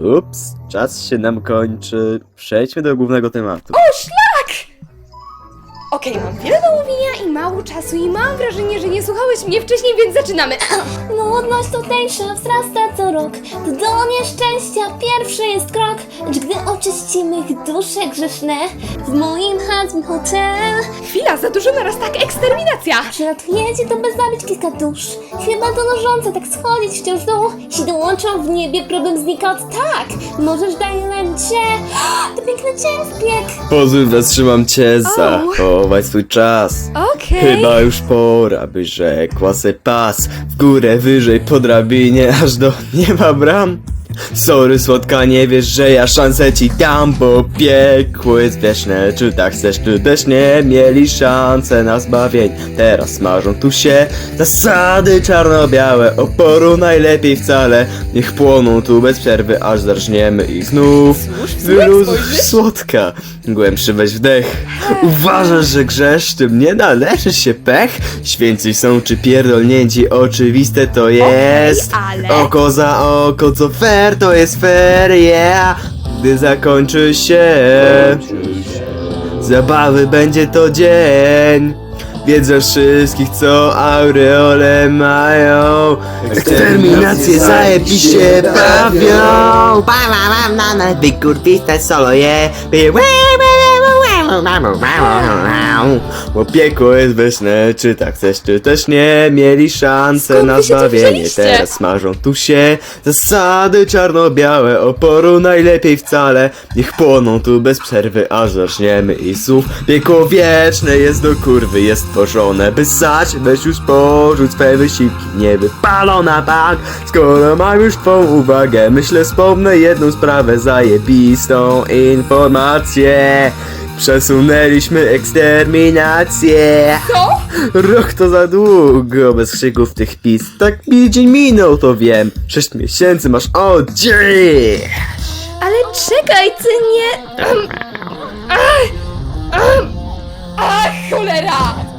Ups, czas się nam kończy. Przejdźmy do głównego tematu. O, szlak! Okej, mam wiele do mówienia i mało czasu i mam wrażenie, że nie słuchałeś mnie wcześniej, więc zaczynamy. Nudność tutejsza wzrasta co rok. To do nieszczęścia pierwszy jest krok. Lecz gdy oczyścimy ich dusze grzeszne W moim hazm hotel Chwila, za dużo naraz tak, eksterminacja! Przylatujecie to bez zabić kilka dusz. Chyba to nużące tak schodzić wciąż w dół. Jeśli dołączą w niebie problem znika od tak. Możesz daj lęcie To piękny wbieg Pozwól, zatrzymam cię, zachowaj swój czas. Okej. Chyba już pora, by rzekła se pas W górę, wyżej, po drabinie, aż do nieba bram Sorry słodka, nie wiesz, że ja szansę ci dam Bo piekło jest wieczne, czy tak chcesz, czy też nie? Mieli szansę na zbawienie, teraz smażą tu się Zasady czarno-białe, oporu najlepiej wcale. Niech płoną tu bez przerwy, aż zarżniemy ich znów. Wyluzuj słodka, głębszy weź wdech Uważasz, że grzesz, tym nie należy się pech? Święci są czy pierdolnięci, oczywiste to jest ale- Oko za oko, co fair, to jest fair, yeah Gdy zakończy się Zabawy będzie to dzień Wiedzę wszystkich, co aureole mają Eksterminacje zajebiście bawią Wykurwiste solo je Bo piekło jest wyszne, czy tak chcesz, czy też nie? Mieli szansę Skąd na wy się tu zbawienie. wzięliście? Teraz smażą tu się Zasady czarno-białe. Oporu najlepiej wcale. Niech płoną tu bez przerwy Aż zaczniemy. I słów Piekło wieczne jest do kurwy Jest tworzone by sać Weź już porzuć swe wysiłki. Nie wypalą na bank. Skoro mam już twą uwagę Myślę wspomnę jedną sprawę Zajebistą informację Przesunęliśmy eksterminację Co? Rok to za długo, bez krzyków tych pis Tak mi dzień minął, to wiem Sześć miesięcy masz odziech Ale czekaj, ty nie... Ach, cholera!